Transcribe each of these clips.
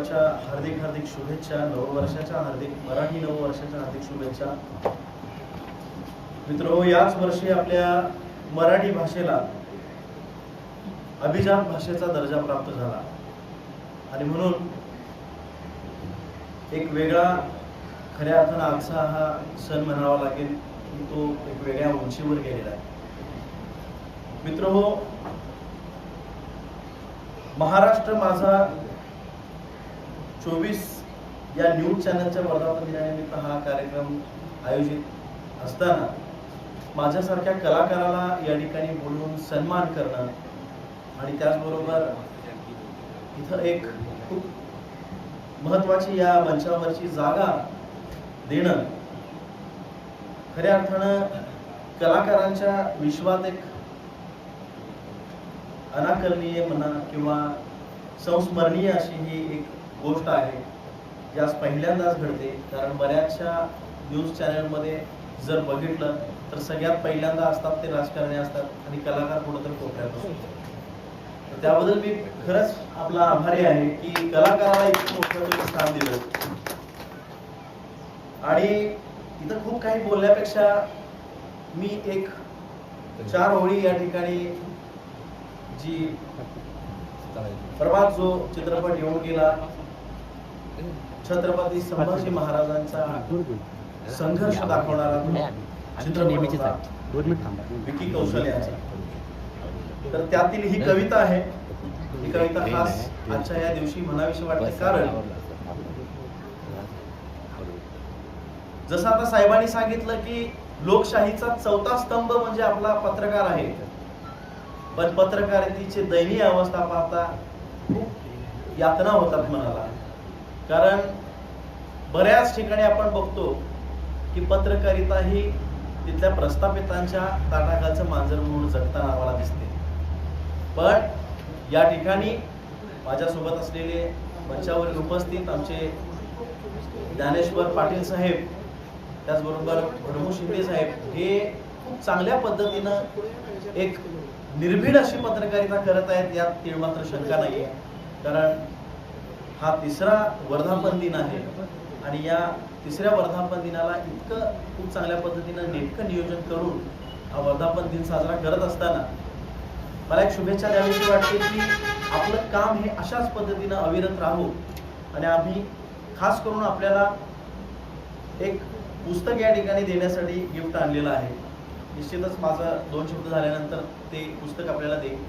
नववर्षाच्या हार्दिक हार्दिक शुभेच्छा नववर्षाच्या हार्दिक मराठी नववर्षाच्या हार्दिक शुभेच्छा. मित्र याच वर्षी आपल्या मराठी भाषेला अभिजात भाषेचा दर्जा प्राप्त झाला. आणि म्हणून एक वेगळा खऱ्या अर्थानं आजचा हा सण म्हणावा लागेल की तो एक वेगळ्या उंचीवर गेलेला आहे. मित्र हो महाराष्ट्र माझा चोवीस या न्यूज चॅनलच्या वर्धापन दिनानिमित्त हा कार्यक्रम आयोजित असताना माझ्यासारख्या कलाकाराला या ठिकाणी बोलून सन्मान करणं आणि त्याचबरोबर इथं एक खूप महत्वाची या मंचावरची जागा देणं खऱ्या अर्थानं कलाकारांच्या विश्वात एक अनाकलनीय म्हणा किंवा संस्मरणीय अशी ही एक गोष्ट आहे जी आज पहिल्यांदाच घडते. कारण बऱ्याचशा न्यूज चॅनलमध्ये जर बघितलं तर सगळ्यात पहिल्यांदा असतात ते राजकारणी असतात आणि कलाकार कुठंतरी कोपऱ्यात असतो त्याबद्दल मी खरंच आपला आभारी आहे की कलाकाराला इतकं मोठं स्थान दिलं. आणि इथं खूप काही बोलण्यापेक्षा मी एक चार ओळी या ठिकाणी जी प्रभात जो चित्रपट येऊन गेला छत्रपती संभाजी महाराजांचा संघर्ष दाखवणारा चित्रपट. विकी कौशल यांचा. तर त्यातील ही कविता आहे. ही कविता खास आजच्या या दिवशी म्हणावीशी वाटते. कारण जसं आता साहेबांनी सांगितलं की लोकशाहीचा चौथा स्तंभ म्हणजे आपला पत्रकार आहे. पण पत्रकारितेची दयनीय अवस्था पाहता खूप यातना होतात मनाला. कारण बऱ्याच ठिकाणी आपण बघतो की पत्रकारिता ही तिथल्या प्रस्थापितांच्या ताटाखालचं मांजर म्हणून जगताना आम्हाला दिसते. पण या ठिकाणी माझ्यासोबत असलेले मंचावरील उपस्थित आमचे ज्ञानेश्वर पाटील साहेब त्याचबरोबर भडमू शिंदे साहेब हे खूप चांगल्या पद्धतीनं एक निर्भीड अशी पत्रकारिता करत आहेत यात तीळ मात्र शंका नाहीये. कारण हा तिसरा वर्धापन दिन आहे. आणि या तिसऱ्या वर्धापन दिनाला इतकं खूप चांगल्या पद्धतीनं नेटकं नियोजन करून हा वर्धापन दिन साजरा करत असताना मला एक शुभेच्छा द्यावीशी वाटते की आपलं काम हे अशाच पद्धतीनं अविरत राहू. आणि आम्ही खास करून आपल्याला एक पुस्तक या ठिकाणी देण्यासाठी गिफ्ट आणलेलं आहे. निश्चितच माझं दोन शब्द झाल्यानंतर ते पुस्तक आपल्याला देईल.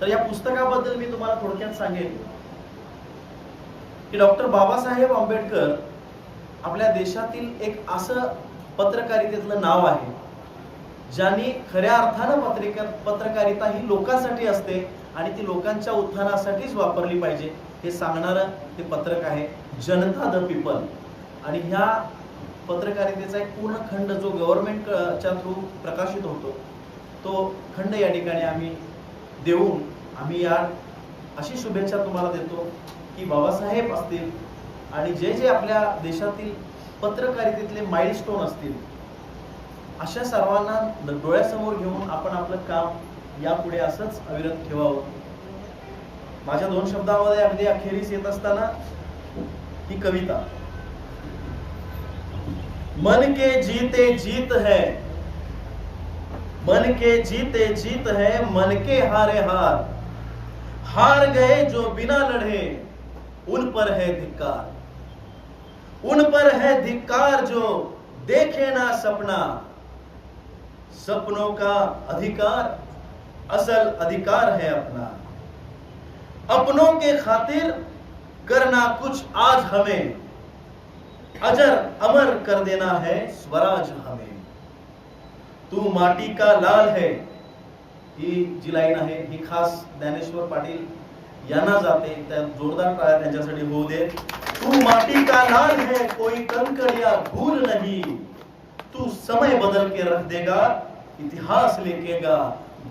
तर या पुस्तकाबद्दल मी तुम्हाला थोडक्यात सांगेन. की डॉक्टर बाबासाहेब आंबेडकर आपल्या देशातील एक असं पत्रकारितेतलं नाव आहे ज्यांनी खऱ्या अर्थानं पत्रिका पत्रकारिता ही लोकांसाठी असते आणि ती लोकांच्या उत्थानासाठीच वापरली पाहिजे हे सांगणारं ते पत्रक आहे जनता द पीपल. आणि ह्या पत्रकारितेचा एक पूर्ण खंड जो गव्हर्नमेंटच्या थ्रू प्रकाशित होतो तो खंड या ठिकाणी आम्ही देऊन आम्ही या अशी शुभेच्छा तुम्हाला देतो की बाबासाहेब असतील आणि जे जे आपल्या देशातील पत्रकारितेतले माइलस्टोन असतील अशा सर्वांना डोळ्यासमोर घेऊन आपण आपलं काम यापुढे असंच अविरत ठेवावं. माझ्या दोन शब्दामध्ये अगदी अखेरीस येत असताना ही कविता. मन के जीते जीत है मन के जीते जीत है मन के हारे हार. हार गए जो बिना लड़े, उन पर है धिक्कार। उन पर है धिक्कार जो देखे ना सपना। सपनों का अधिकार, असल अधिकार है अपना। अपनों के खातिर करना कुछ आज हमें। अजर अमर कर देना है स्वराज हमें। तू माटी का लाल है ही जी लाईन आहे, ही खास ज्ञानेश्वर पाटील जाते जोरदार त्यांच्यासाठी होऊ दे. तू माटी का लाल है, कोई कंकड़ या भूल नहीं. तू समय बदल के रख देगा, इतिहास लिखेगा,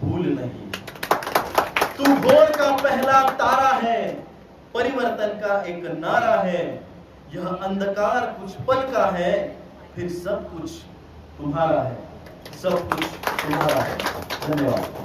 भूल नहीं. तू भोर का पहला तारा है, परिवर्तन का एक नारा है. यह अंधकार कुछ पल का है, फिर सब कुछ तुम्हारा है. सब कुछ तुम्हारा है. धन्यवाद.